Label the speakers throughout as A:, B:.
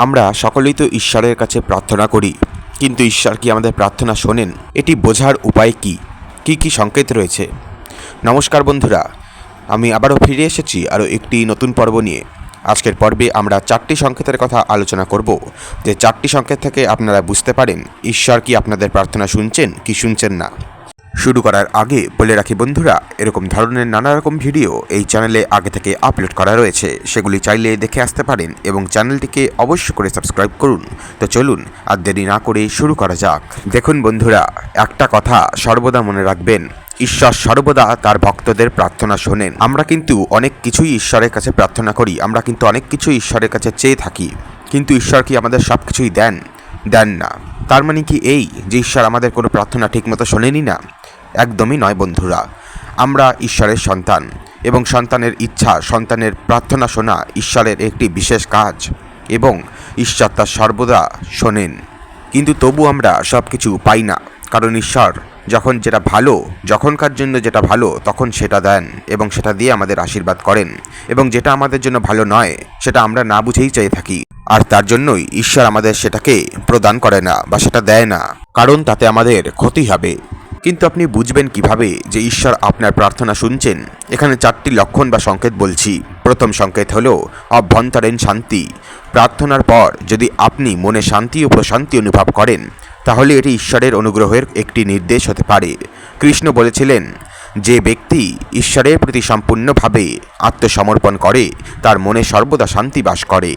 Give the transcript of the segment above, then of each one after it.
A: আমরা সকলেই তো ঈশ্বরের কাছে প্রার্থনা করি। কিন্তু ঈশ্বর কি আমাদের প্রার্থনা শোনেন? এটি বোঝার উপায় কি? কি কি সংকেত রয়েছে? নমস্কার বন্ধুরা, আমি আবারও ফিরে এসেছি আরও একটি নতুন পর্ব নিয়ে। আজকের পর্বে আমরা চারটি সংকেতের কথা আলোচনা করব। যে চারটি সংকেত থেকে আপনারা বুঝতে পারেন, ঈশ্বর কি আপনাদের প্রার্থনা শুনছেন, কি শুনছেন না। শুরু করার আগে বলে রাখি বন্ধুরা, এরকম ধরনের নানা রকম ভিডিও এই চ্যানেলে আগে থেকে আপলোড করা রয়েছে। সেগুলি চাইলে দেখে আসতে পারেন এবং চ্যানেলটিকে অবশ্য করে সাবস্ক্রাইব করুন। তো চলুন, আর দেরি না করে শুরু করা যাক। দেখুন বন্ধুরা, একটা কথা সর্বদা মনে রাখবেন, ঈশ্বর সর্বদা তার ভক্তদের প্রার্থনা শোনেন। আমরা কিন্তু অনেক কিছুই ঈশ্বরের কাছে প্রার্থনা করি, আমরা কিন্তু অনেক কিছুই ঈশ্বরের কাছে চেয়ে থাকি। কিন্তু ঈশ্বর কি আমাদের সব কিছুই দেন? দেন না। তার মানে কি এই যে ঈশ্বর আমাদের কোনো প্রার্থনা ঠিকমতো শোনেনি না? একদমই নয় বন্ধুরা। আমরা ঈশ্বরের সন্তান এবং সন্তানের ইচ্ছা, সন্তানের প্রার্থনা শোনা ঈশ্বরের একটি বিশেষ কাজ এবং ঈশ্বর তা সর্বদা শোনেন। কিন্তু তবু আমরা সব কিছু পাই না, কারণ ঈশ্বর যখন যেটা ভালো, যখনকার জন্য যেটা ভালো, তখন সেটা দেন এবং সেটা দিয়ে আমাদের আশীর্বাদ করেন এবং যেটা আমাদের জন্য ভালো নয়, সেটা আমরা না বুঝেই চেয়ে থাকি। আর তার জন্যই ঈশ্বর আমাদের সেটাকে প্রদান করে না বা সেটা দেয় না, কারণ তাতে আমাদের ক্ষতি হবে। কিন্তু আপনি বুঝবেন কীভাবে যে ঈশ্বর আপনার প্রার্থনা শুনছেন? এখানে চারটি লক্ষণ বা সংকেত বলছি। প্রথম সংকেত হলো, অভ্যন্তরীণ শান্তি। প্রার্থনার পর যদি আপনি মনে শান্তি ও প্রশান্তি অনুভব করেন, তাহলে এটি ঈশ্বরের অনুগ্রহের একটি নির্দেশ হতে পারে। কৃষ্ণ বলেছিলেন, যে ব্যক্তি ঈশ্বরের প্রতি সম্পূর্ণভাবে আত্মসমর্পণ করে, তার মনে সর্বদা শান্তি বাস করে।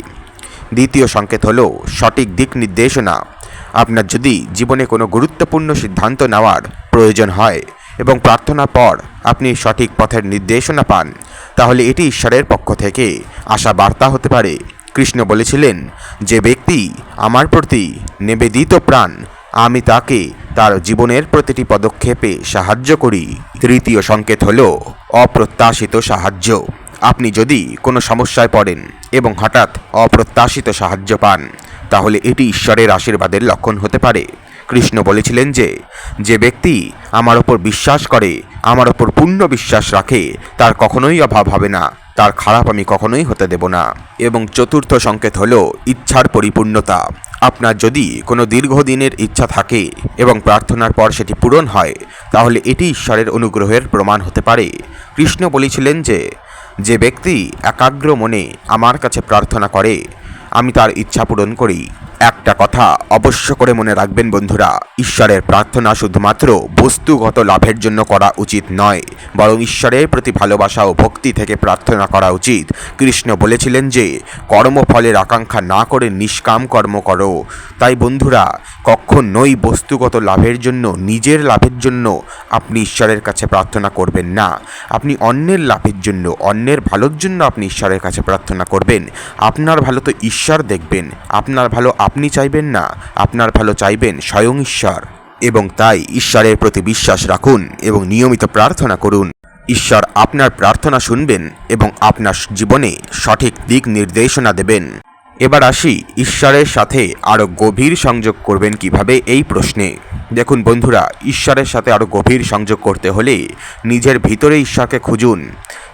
A: দ্বিতীয় সংকেত হলো, সঠিক দিক নির্দেশনা। আপনার যদি জীবনে কোনো গুরুত্বপূর্ণ সিদ্ধান্ত নেওয়ার প্রয়োজন হয় এবং প্রার্থনা পর আপনি সঠিক পথের নির্দেশনা পান, তাহলে এটি ঈশ্বরের পক্ষ থেকে আসা বার্তা হতে পারে। কৃষ্ণ বলেছিলেন, যে ব্যক্তি আমার প্রতি নিবেদিত প্রাণ, আমি তাকে তার জীবনের প্রতিটি পদক্ষেপে সাহায্য করি। তৃতীয় সংকেত হল, অপ্রত্যাশিত সাহায্য। আপনি যদি কোনো সমস্যায় পড়েন এবং হঠাৎ অপ্রত্যাশিত সাহায্য পান, তাহলে এটি ঈশ্বরের আশীর্বাদের লক্ষণ হতে পারে। কৃষ্ণ বলেছিলেন যে যে ব্যক্তি আমার ওপর বিশ্বাস করে, আমার ওপর পূর্ণ বিশ্বাস রাখে, তার কখনোই অভাব হবে না, তার খারাপ আমি কখনোই হতে দেব না। এবং চতুর্থ সংকেত হলো ইচ্ছার পরিপূর্ণতা। আপনার যদি কোনো দীর্ঘদিনের ইচ্ছা থাকে এবং প্রার্থনার পর সেটি পূরণ হয়, তাহলে এটি ঈশ্বরের অনুগ্রহের প্রমাণ হতে পারে। কৃষ্ণ বলেছিলেন যে যে ব্যক্তি একাগ্র মনে আমার কাছে প্রার্থনা করে, আমি তার ইচ্ছা পূরণ করি। একটা কথা অবশ্য করে মনে রাখবেন বন্ধুরা, ঈশ্বরের প্রার্থনা শুধুমাত্র বস্তুগত লাভের জন্য করা উচিত নয়, বরং ঈশ্বরের প্রতি ভালোবাসা ও ভক্তি থেকে প্রার্থনা করা উচিত। কৃষ্ণ বলেছিলেন যে, কর্মফলের আকাঙ্ক্ষা না করে নিষ্কাম কর্ম করো। তাই বন্ধুরা, কখনোই বস্তুগত লাভের জন্য, নিজের লাভের জন্য আপনি ঈশ্বরের কাছে প্রার্থনা করবেন না। আপনি অন্যের লাভের জন্য, অন্যের ভালোর জন্য আপনি ঈশ্বরের কাছে প্রার্থনা করবেন। আপনার ভালো তো ঈশ্বর দেখবেন, আপনার ভালো আপনি চাইবেন না, আপনার ভালো চাইবেন স্বয়ং ঈশ্বর। এবং তাই ঈশ্বরের প্রতি বিশ্বাস রাখুন এবং নিয়মিত প্রার্থনা করুন। ঈশ্বর আপনার প্রার্থনা শুনবেন এবং আপনার জীবনে সঠিক দিক নির্দেশনা দেবেন। এবার আসি, ঈশ্বরের সাথে আরও গভীর সংযোগ করবেন কীভাবে এই প্রশ্নে। দেখুন বন্ধুরা, ঈশ্বরের সাথে আরও গভীর সংযোগ করতে হলে নিজের ভিতরে ঈশ্বরকে খুঁজুন।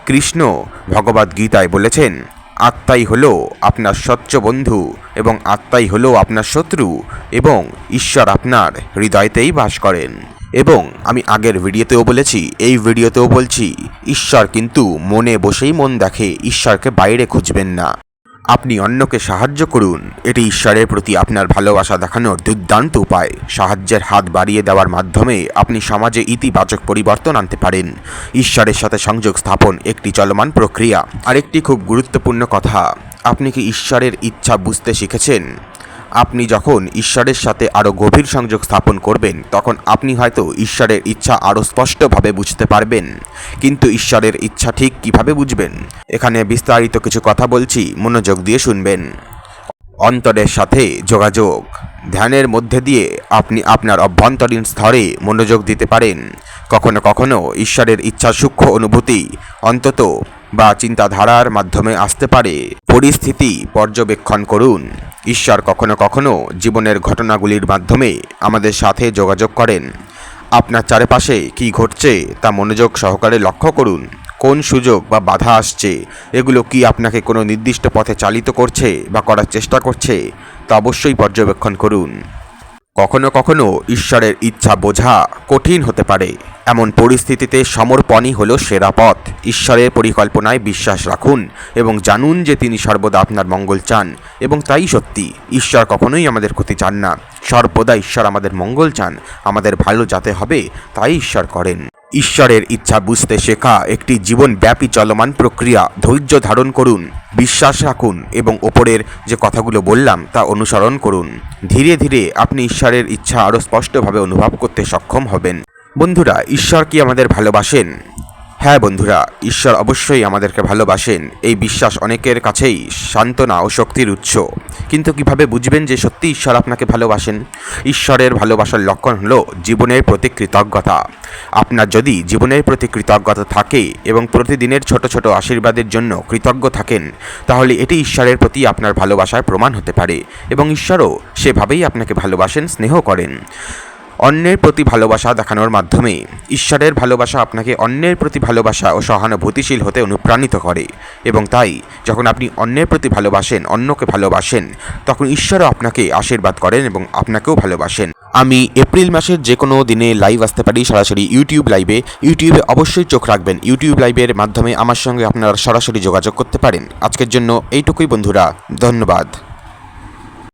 A: কৃষ্ণ ভগবদ্গীতায় বলেছেন আত্মাই হল আপনার স্বচ্ছ বন্ধু এবং আত্মাই হল আপনার শত্রু এবং ঈশ্বর আপনার হৃদয়তেই বাস করেন। এবং আমি আগের ভিডিওতেও বলেছি, এই ভিডিওতেও বলছি, ঈশ্বর কিন্তু মনে বসেই মন দেখে, ঈশ্বরকে বাইরে খুঁজবেন না। আপনি অন্যকে সাহায্য করুন। এটি ঈশ্বরের প্রতি আপনার ভালোবাসা দেখানোর দুর্দান্ত উপায়। সাহায্যের হাত বাড়িয়ে দেওয়ার মাধ্যমে আপনি সমাজে ইতিবাচক পরিবর্তন আনতে পারেন। ঈশ্বরের সাথে সংযোগ স্থাপন একটি চলমান প্রক্রিয়া। আরেকটি খুব গুরুত্বপূর্ণ কথা, আপনি কি ঈশ্বরের ইচ্ছা বুঝতে শিখেছেন? আপনি যখন ঈশ্বরের সাথে আরও গভীর সংযোগ স্থাপন করবেন, তখন আপনি হয়তো ঈশ্বরের ইচ্ছা আরও স্পষ্টভাবে বুঝতে পারবেন। কিন্তু ঈশ্বরের ইচ্ছা ঠিক কীভাবে বুঝবেন? এখানে বিস্তারিত কিছু কথা বলছি, মনোযোগ দিয়ে শুনবেন। অন্তরের সাথে যোগাযোগ। ধ্যানের মধ্যে দিয়ে আপনি আপনার অভ্যন্তরীণ স্তরে মনোযোগ দিতে পারেন। কখনো কখনো ঈশ্বরের ইচ্ছা সূক্ষ্ম অনুভূতি অন্তত বা চিন্তাধারার মাধ্যমে আসতে পারে। পরিস্থিতি পর্যবেক্ষণ করুন। ঈশ্বর কখনো কখনো জীবনের ঘটনাগুলির মাধ্যমে আমাদের সাথে যোগাযোগ করেন। আপনার চারপাশে কি ঘটছে তা মনোযোগ সহকারে লক্ষ্য করুন। কোন সুযোগ বা বাধা আসছে, এগুলো কি আপনাকে কোনো নির্দিষ্ট পথে চালিত করছে বা করার চেষ্টা করছে, তা অবশ্যই পর্যবেক্ষণ করুন। কখনো কখনো ঈশ্বরের ইচ্ছা বোঝা কঠিন হতে পারে। এমন পরিস্থিতিতে সমর্পণই হলো সেরা পথ। ঈশ্বরের পরিকল্পনায় বিশ্বাস রাখুন এবং জানুন যে তিনি সর্বদা আপনার মঙ্গল চান এবং তাই সত্যি। ঈশ্বর কখনোই আমাদের ক্ষতি চান না। সর্বদা ঈশ্বর আমাদের মঙ্গল চান। আমাদের ভালো যাতে হবে, তাই ঈশ্বর করেন। ঈশ্বরের ইচ্ছা বুঝতে শেখা একটি জীবনব্যাপী চলমান প্রক্রিয়া ধৈর্য ধারণ করুন, বিশ্বাস রাখুন এবং ওপরের যে কথাগুলো বললাম তা অনুসরণ করুন। ধীরে ধীরে আপনি ঈশ্বরের ইচ্ছা আরও স্পষ্টভাবে অনুভব করতে সক্ষম হবেন। বন্ধুরা, ঈশ্বর কি আমাদের ভালোবাসেন? হ্যাঁ বন্ধুরা, ঈশ্বর অবশ্যই আমাদেরকে ভালোবাসেন। এই বিশ্বাস অনেকের কাছেই সান্ত্বনা ও শক্তির উৎস। কিন্তু কীভাবে বুঝবেন যে সত্যি ঈশ্বর আপনাকে ভালোবাসেন? ঈশ্বরের ভালোবাসার লক্ষণ হলো জীবনের প্রতি কৃতজ্ঞতা। আপনার যদি জীবনের প্রতি কৃতজ্ঞতা থাকে এবং প্রতিদিনের ছোট ছোট আশীর্বাদের জন্য কৃতজ্ঞ থাকেন, তাহলে এটি ঈশ্বরের প্রতি আপনার ভালোবাসার প্রমাণ হতে পারে এবং ঈশ্বরও সেভাবেই আপনাকে ভালোবাসেন, স্নেহ করেন। অন্যের প্রতি ভালোবাসা দেখানোর মাধ্যমে। ঈশ্বরের ভালোবাসা আপনাকে অন্যের প্রতি ভালোবাসা ও সহানুভূতিশীল হতে অনুপ্রাণিত করে। এবং তাই, যখন আপনি অন্যের প্রতি ভালোবাসেন, অন্যকে ভালোবাসেন, তখন ঈশ্বরও আপনাকে আশীর্বাদ করেন এবং আপনাকেও ভালোবাসেন। আমি এপ্রিল মাসের যে কোনো দিনে লাইভ আসতে পারি সরাসরি ইউটিউব লাইভে ইউটিউবে অবশ্যই চোখ রাখবেন। ইউটিউব লাইভের মাধ্যমে আমার সঙ্গে আপনারা সরাসরি যোগাযোগ করতে পারেন। আজকের জন্য এইটুকুই বন্ধুরা। ধন্যবাদ।